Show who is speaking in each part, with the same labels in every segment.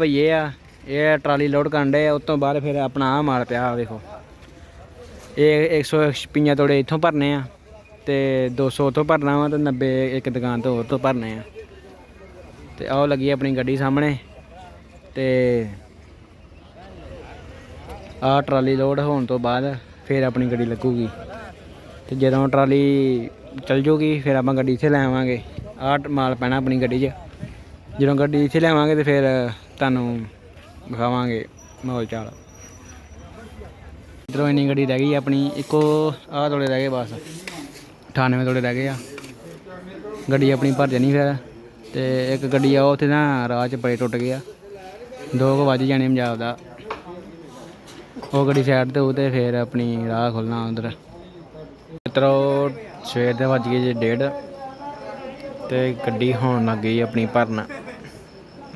Speaker 1: ਭਈਏ ਆ, ਇਹ trolley load ਕਰਨ ਦੇ ਉਸ ਤੋਂ ਬਾਅਦ ਫਿਰ ਆਪਣਾ ਆ ਮਾਲ ਪਿਆ ਆ ਵੇਖੋ। ਇਹ 150 ਤੋੜੇ ਇੱਥੋਂ ਭਰਨੇ ਆ ਤੇ 200 ਉੱਥੋਂ ਭਰਨਾ ਵਾ ਤੇ 90 ਇੱਕ ਦੁਕਾਨ ਤੋਂ ਹੋਰ ਤੋਂ ਭਰਨੇ ਆ। ਤੇ ਆਹ ਲੱਗੀ ਆਪਣੀ ਗੱਡੀ ਸਾਹਮਣੇ ਤੇ ਆਹ ਟਰਾਲੀ ਲੋਡ ਹੋਣ ਤੋਂ ਬਾਅਦ ਫਿਰ ਆਪਣੀ ਗੱਡੀ ਲੱਗੂਗੀ। ਤੇ ਜਦੋਂ ਟਰਾਲੀ ਚੱਲ ਜੂਗੀ, ਫਿਰ ਆਪਾਂ ਗੱਡੀ ਇੱਥੇ ਲੈ ਆਵਾਂਗੇ। ਆਹ ਮਾਲ ਪੈਣਾ ਆਪਣੀ ਗੱਡੀ 'ਚ। ਜਦੋਂ ਗੱਡੀ ਇੱਥੇ ਲੈ ਆਵਾਂਗੇ ਤੇ ਫਿਰ ਤੁਹਾਨੂੰ ਵਿਖਾਵਾਂਗੇ। ਮਾਹੌਲ ਚਾਲ। ਇਧਰੋਂ ਇੰਨੀ ਗੱਡੀ ਰਹਿ ਗਈ ਆਪਣੀ, ਇੱਕੋ ਆਹ ਤੋਲੇ ਰਹਿ ਗਏ ਬਸ। 98 ਤੋਲੇ ਰਹਿ ਗਏ ਆ। ਗੱਡੀ ਆਪਣੀ ਭਰ ਜਾਣੀ ਫਿਰ, ਤੇ ਇੱਕ ਗੱਡੀ ਆ ਉਹ ਉੱਥੇ ਨਾ ਰਾਹ 'ਚ ਬੜੇ ਟੁੱਟ ਗਿਆ ਦੋ ਕੁ ਵੱਜ ਜਾਣੇ ਪੰਜਾਬ ਦਾ। ਉਹ ਗੱਡੀ ਸਾਈਡ ਤੇ, ਉਹ ਤੇ ਫਿਰ ਆਪਣੀ ਰਾਹ ਖੁੱਲਣਾ ਉਧਰ। ਮਿੱਤਰੋ, ਸਵੇਰ ਦੇ ਵੱਜ ਗਏ ਜੇ ਡੇਢ, ਤੇ ਗੱਡੀ ਹੋਣ ਲੱਗ ਗਈ ਆਪਣੀ ਭਰਨ।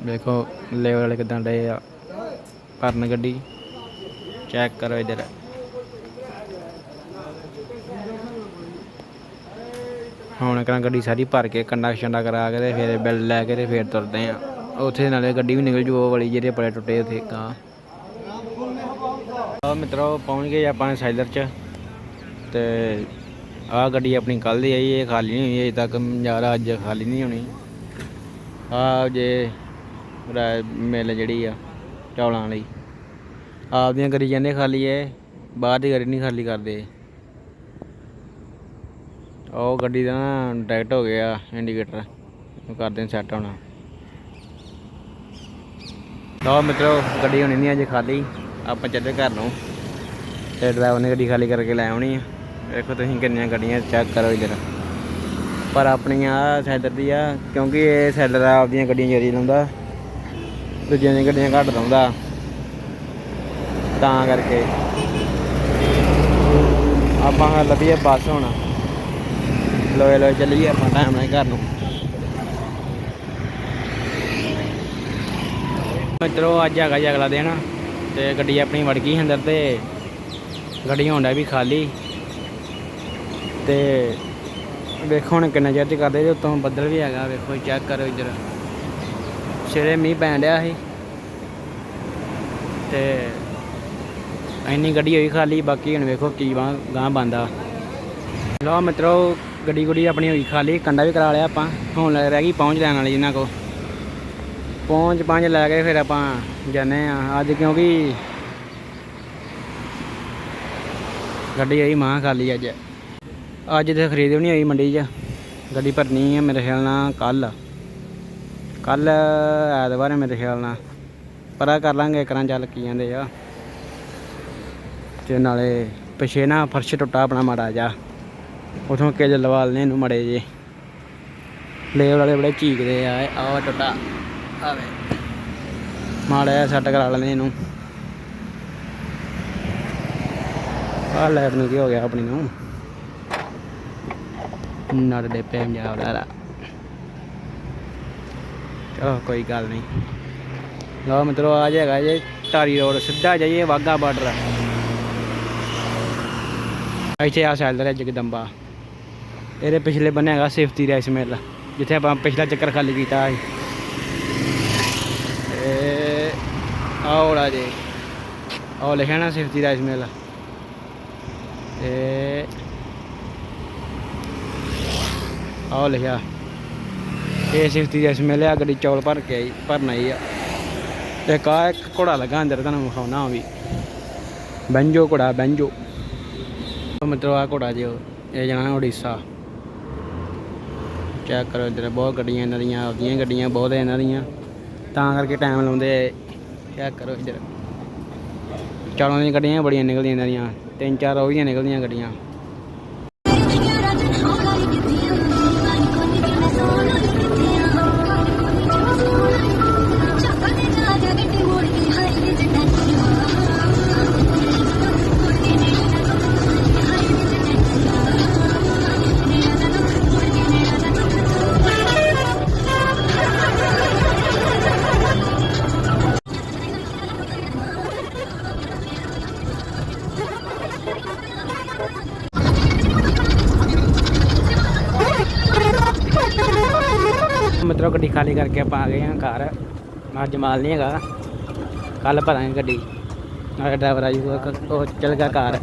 Speaker 1: ਦੇਖੋ ਲੈਵਲ ਵਾਲੇ ਕਿਦਾਂ ਡੇ ਆ। ਭਰਨ ਗੱਡੀ ਚੈੱਕ ਕਰੋ ਇਧਰ। ਹੁਣ ਕਰਾਂ ਗੱਡੀ ਸਾਰੀ ਭਰ ਕੇ, ਕੰਡਾ ਛੰਡਾ ਕਰਾ ਕੇ ਤੇ ਫਿਰ ਬਿੱਲ ਲੈ ਕੇ ਤੇ ਫਿਰ ਤੁਰਦੇ ਆ। ਉੱਥੇ ਨਾਲੇ ਗੱਡੀ ਵੀ ਨਿਕਲ ਜੂ ਉਹ ਵਾਲੀ, ਜਿਹੜੇ ਬੜੇ ਟੁੱਟੇ ਉੱਥੇ ਕਾਂ ਆ ਮਿੱਤਰੋ, ਪਹੁੰਚ ਗਏ ਆਪਾਂ ਸਾਈਲਰ ਚ। ਤੇ ਆਹ ਗੱਡੀ ਆਪਣੀ ਕੱਲ ਦੀ ਆਈ, ਇਹ ਖਾਲੀ ਨਹੀਂ ਹੋਈ, ਅਜੇ ਤੱਕ ਯਾਰ ਅੱਜ ਖਾਲੀ ਨਹੀਂ ਹੋਣੀ। ਆ ਜੇ ਰਾ- ਮਿਲ ਜਿਹੜੀ ਆ ਚੌਲਾਂ ਵਾਲੀ ਆਪਦੀਆਂ ਕਰੀ ਜਾਂਦੇ ਖਾਲੀ ਇਹ, ਬਾਹਰ ਦੀ ਗੱਡੀ ਨਹੀਂ ਖਾਲੀ ਕਰਦੇ। ਉਹ ਗੱਡੀ ਦਾ ਨਾ ਡਾਇਰੈਕਟ ਹੋ ਗਿਆ ਇੰਡੀਕੇਟਰ ਉਹ ਕਰਦੇ ਸੈੱਟ ਹੋਣਾ। ਲਓ ਮਿੱਤਰੋ, ਗੱਡੀ ਹੋਣੀ ਨਹੀਂ ਅਜੇ ਖਾਲੀ। ਆਪਾਂ ਚੱਲੇ ਘਰ ਨੂੰ। ਤੇ ਡਰਾਈਵਰ ਨੇ ਗੱਡੀ ਖਾਲੀ ਕਰਕੇ ਲੈ ਆਉਣੀ ਆ। ਦੇਖੋ ਤੁਸੀਂ ਕਿੰਨੀਆਂ ਗੱਡੀਆਂ ਚੈੱਕ ਕਰੋ ਇਧਰ। ਪਰ ਆਪਣੀਆਂ ਸੈਲਰ ਦੀ ਆ, ਕਿਉਂਕਿ ਇਹ ਸੈਲਰ ਆਪਦੀਆਂ ਗੱਡੀਆਂ ਜਰੀ ਲਾਉਂਦਾ। ਦੂਜਿਆਂ ਦੀਆਂ ਗੱਡੀਆਂ ਘੱਟ ਲਾਉਂਦਾ। ਤਾਂ ਕਰਕੇ। ਆਪਾਂ ਲੱਭੀਏ ਬੱਸ ਹੁਣ। ਲੋਏ ਲੋਏ ਚੱਲੀਏ ਆਪਾਂ ਟਾਈਮ ਨਾਲ ਘਰ ਨੂੰ। ਮਿੱਤਰੋ, ਅੱਜ ਹੈਗਾ ਜੀ ਅਗਲਾ ਦਿਨ ਤੇ ਗੱਡੀ ਆਪਣੀ ਵੜ ਗਈ ਅੰਦਰ ਤੇ। ਗੱਡੀ ਹੋਂਡਾ ਵੀ ਖਾਲੀ। ਤੇ ਵੇਖੋ ਹੁਣ ਕਿੰਨਾ ਚਿਰ ਚ ਕਰਦੇ ਤੇ ਉੱਤੋਂ ਬੱਦਲ ਵੀ ਹੈਗਾ, ਵੇਖੋ ਚੈੱਕ ਕਰੋ ਇੱਧਰ। ਸਵੇਰੇ ਮੀਂਹ ਪੈਣ ਡਿਆ ਸੀ। ਤੇ ਇੰਨੀ ਗੱਡੀ ਹੋਈ ਖਾਲੀ, ਬਾਕੀ ਹੁਣ ਵੇਖੋ ਕੀ ਬਾਂ ਗਾਂ ਬੰਦਾ ਲਓ ਮਿੱਤਰੋ ਗੱਡੀ ਗੁੱਡੀ ਆਪਣੀ ਹੋਈ ਖਾਲੀ, ਕੰਡਾ ਵੀ ਕਰਾ ਲਿਆ ਆਪਾਂ। ਹੁਣ ਰਹਿ ਗਈ ਪਹੁੰਚ ਲੈਣ ਵਾਲੀ ਇਹਨਾਂ ਕੋ ਪਹੁੰਚ ਪੰਜ ਲੈ ਕੇ ਫਿਰ ਆਪਾਂ ਜਾਣੇ ਆ ਅੱਜ ਕਿਉਂਕਿ ਗੱਡੀ ਆਈ ਮਾਂ ਖਾਲੀ ਅੱਜ। ਅੱਜ ਤੇ ਖਰੀਦ ਵੀ ਨਹੀਂ ਹੋਈ ਮੰਡੀ 'ਚ। ਗੱਡੀ ਭਰਨੀ ਹੈ ਮੇਰੇ ਖਿਆਲ ਨਾਲ ਕੱਲ ਕੱਲ ਐਤਵਾਰ ਹੈ ਮੇਰੇ ਖਿਆਲ ਨਾਲ। ਪਤਾ ਕਰ ਲਾਂਗੇ, ਕਰਾਂ ਚੱਲ ਕੀ ਜਾਂਦੇ ਆ। ਤੇ ਨਾਲੇ ਪਿਛੇ ਨਾ ਫਰਸ਼ ਟੁੱਟਾ ਆਪਣਾ ਮਾੜਾ ਜਾ ਉਥੋਂ ਕਿਜ ਲਵਾ ਲੈਣੇ ਇਹਨੂੰ ਮੜੇ ਜੇ ਲੇਵਲ ਵਾਲੇ ਬੜੇ ਚੀਕਦੇ ਆ ਆਹ ਟੁੱਟਾ। ਆਵੇ। ਮਾੜਾ ਜਿਹਾ ਸੈੱਟ ਕਰਾ ਲੈਣੇ ਇਹਨੂੰ। ਆਹ ਲੈਟ ਨੂੰ ਕੀ ਹੋ ਗਿਆ ਆਪਣੀ ਨੂੰ? ਨੜ ਦੇ ਪੈ ਪੰਜਾਬ ਦਾ ਚਲੋ ਕੋਈ ਗੱਲ ਨਹੀਂ। ਲਓ ਮਿੱਤਰੋ, ਆ ਜਾਏਗਾ ਜੇ ਧਾਰੀ ਰੋਡ, ਸਿੱਧਾ ਜਾਈਏ ਵਾਗਾ ਬਾਰਡਰ। ਇੱਥੇ ਆ ਸੈਲਰ ਹੈ ਜਗਦੰਬਾ। ਇਹਦੇ ਪਿਛਲੇ ਬੰਨੇ ਹੈਗਾ ਸੇਫਟੀ ਰਾਈਸ ਮਿਲ ਜਿੱਥੇ ਆਪਾਂ ਪਿਛਲਾ ਚੱਕਰ ਖਾਲੀ ਕੀਤਾ ਸੀ। ਇਹ ਆਉੜਾ ਜੇ। ਆਹ ਲਿਖਿਆ ਨਾ ਸੇਫਟੀ ਰਾਈਸ ਮਿਲ ਤੇ ਆਹ ਲਿਖਿਆ। ਇਹ ਸਿਫਤੀ ਰਾਈਸ ਮਿਲ ਗੱਡੀ ਚੌਲ ਭਰ ਕੇ ਆਈ, ਭਰਨਾ ਆਈ ਆ। ਤੇ ਕਾ ਇੱਕ ਘੋੜਾ ਲੱਗਾ ਅੰਦਰ, ਤੁਹਾਨੂੰ ਵਿਖਾਉਣਾ ਉਹ ਵੀ। ਬੈਂਜੋ ਘੋੜਾ, ਬੈਂਜੋ। ਮਤਲਬ ਆ ਘੋੜਾ ਜਿਓ ਇਹ ਜਾਣਾ ਉੜੀਸਾ। ਚੈੱਕ ਕਰੋ ਇੱਧਰ, ਬਹੁਤ ਗੱਡੀਆਂ ਇਹਨਾਂ ਦੀਆਂ, ਆਪਦੀਆਂ ਗੱਡੀਆਂ, ਬਹੁਤ ਇਹਨਾਂ ਦੀਆਂ। ਤਾਂ ਕਰਕੇ ਟਾਈਮ ਲਾਉਂਦੇ ਚੈੱਕ ਕਰੋ ਇੱਧਰ। ਚਾਲਾਂ ਦੀਆਂ ਗੱਡੀਆਂ ਬੜੀਆਂ ਨਿਕਲਦੀਆਂ ਇਹਨਾਂ ਦੀਆਂ, ਤਿੰਨ ਚਾਰ ਉਹ ਦੀਆਂ ਨਿਕਲਦੀਆਂ ਗੱਡੀਆਂ। ਮਤਲਬ ਗੱਡੀ ਖਾਲੀ ਕਰਕੇ ਆਪਾਂ ਆ ਗਏ ਹਾਂ ਘਰ। ਅੱਜ ਮਾਲ ਨਹੀਂ ਹੈਗਾ। ਕੱਲ ਭਰਾਂਗੇ ਗੱਡੀ। ਨਾਲੇ ਡਰਾਈਵਰ ਆ ਕ- ਉਹ ਚੱਲ ਗਿਆ ਘਰ।